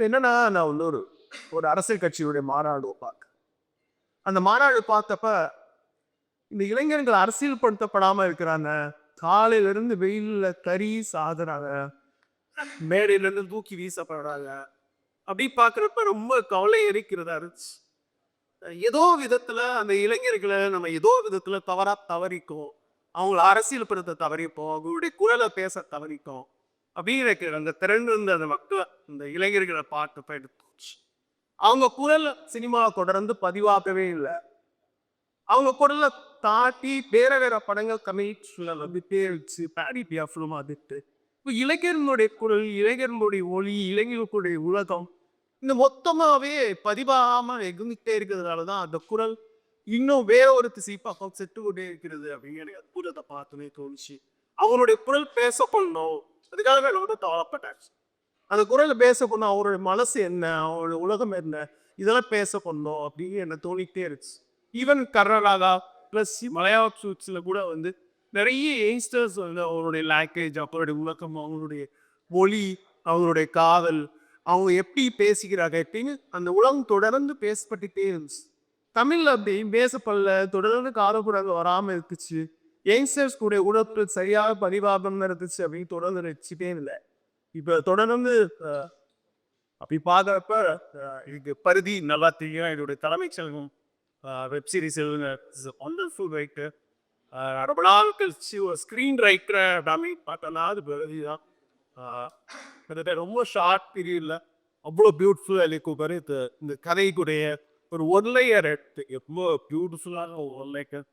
இப்போ என்னன்னா நான் வந்து ஒரு ஒரு அரசியல் கட்சியுடைய மாநாடு பார்க்க அந்த மாநாடு பார்த்தப்ப இந்த இளைஞர்கள் அரசியல் படுத்தப்படாம இருக்கிறாங்க. காலையில இருந்து வெயில்ல கறி சாகுறாங்க. மேடையில இருந்து தூக்கி வீசப்படுறாங்க. அப்படி பார்க்குறப்ப ரொம்ப கவலை எரிக்கிறதா இருந்துச்சு. ஏதோ விதத்துல அந்த இளைஞர்களை நம்ம ஏதோ விதத்துல தவறா தவறிக்கும். அவங்கள அரசியல் படுத்த தவறிப்போம். அவங்களுடைய குரலை பேச தவறிக்கும். அப்படின்னு அந்த திரண்டிருந்த அந்த மக்கள் அந்த இளைஞர்களை பார்த்து எடுத்துச்சு அவங்க குரல் சினிமா தொடர்ந்து பதிவாகவே இல்லை. அவங்க குரலை தாட்டி வேற வேற படங்கள் கமிஷனில் வந்து பேரிச்சு பேடி பியாஃபுலும் வந்துட்டு. இப்போ இளைஞர்களுடைய குரல் இளைஞர்களுடைய ஒளி இளைஞர்களுடைய உலகம் இந்த மொத்தமாகவே பதிவாகாமல் எகுந்துட்டே இருக்கிறதுனால தான் அந்த குரல் இன்னும் வேற ஒரு திசை பக்கம் செட்டு கொண்டே இருக்கிறது அப்படின்னு எனக்கு அற்புதத்தை பார்த்துனே தோணுச்சு. அவங்களுடைய குரல் பேச பண்ணோம் நான் ரொம்ப கவலைப்பட்டேன் அந்த குரலை பேசப்படணும் அவருடைய மனசு என்ன? அவரோட உலகம் என்ன? இதெல்லாம் பேசப்படணும் அப்படின்னு என்ன தோணிக்கிட்டே இருந்துச்சு. ஈவன் கர்நாடகா ப்ளஸ் மலையாள சூட்ஸில் கூட வந்து நிறைய யங்ஸ்டர்ஸ் வந்து அவங்களுடைய லாங்குவேஜ் அவங்களுடைய உலகம் அவங்களுடைய மொழி அவங்களுடைய காதல் அவங்க எப்படி பேசிக்கிறாங்க எப்படின்னு அந்த உலகம் தொடர்ந்து பேசப்பட்டுட்டே இருந்துச்சு. தமிழில் அப்படி பேசப்படல தொடர்ந்து காலப்புறங்க வராமல் இருந்துச்சு. யங்ஸ்டர்ஸ் கூட உணர்வு சரியாக பதிவாகம் இருந்துச்சு அப்படின்னு தொடர்ந்து வச்சுட்டே இல்லை. இப்போ தொடர்ந்து அப்படி பார்க்குறப்ப எனக்கு பருதி நல்லா தெரியும். என்னுடைய தலைமை செல்வம் வெப் சீரிஸ் ஒண்டர்ஃபுல் ரைட்டர் ரொம்ப நாள் கழிச்சு ஒரு ஸ்க்ரீன் ரைட்டர் அப்படின்னு பார்த்தோன்னா அது பருதி தான். கிட்டத்தட்ட ரொம்ப ஷார்ட் பீரியடில் அவ்வளோ பியூட்டிஃபுல்லாக இருக்கும் பாரு. இந்த இந்த கதைக்குடைய ஒரு ஒன் லேயர் எடுத்து எவ்வளோ பியூட்டிஃபுல்லான ஒரு ஒன் லேயர்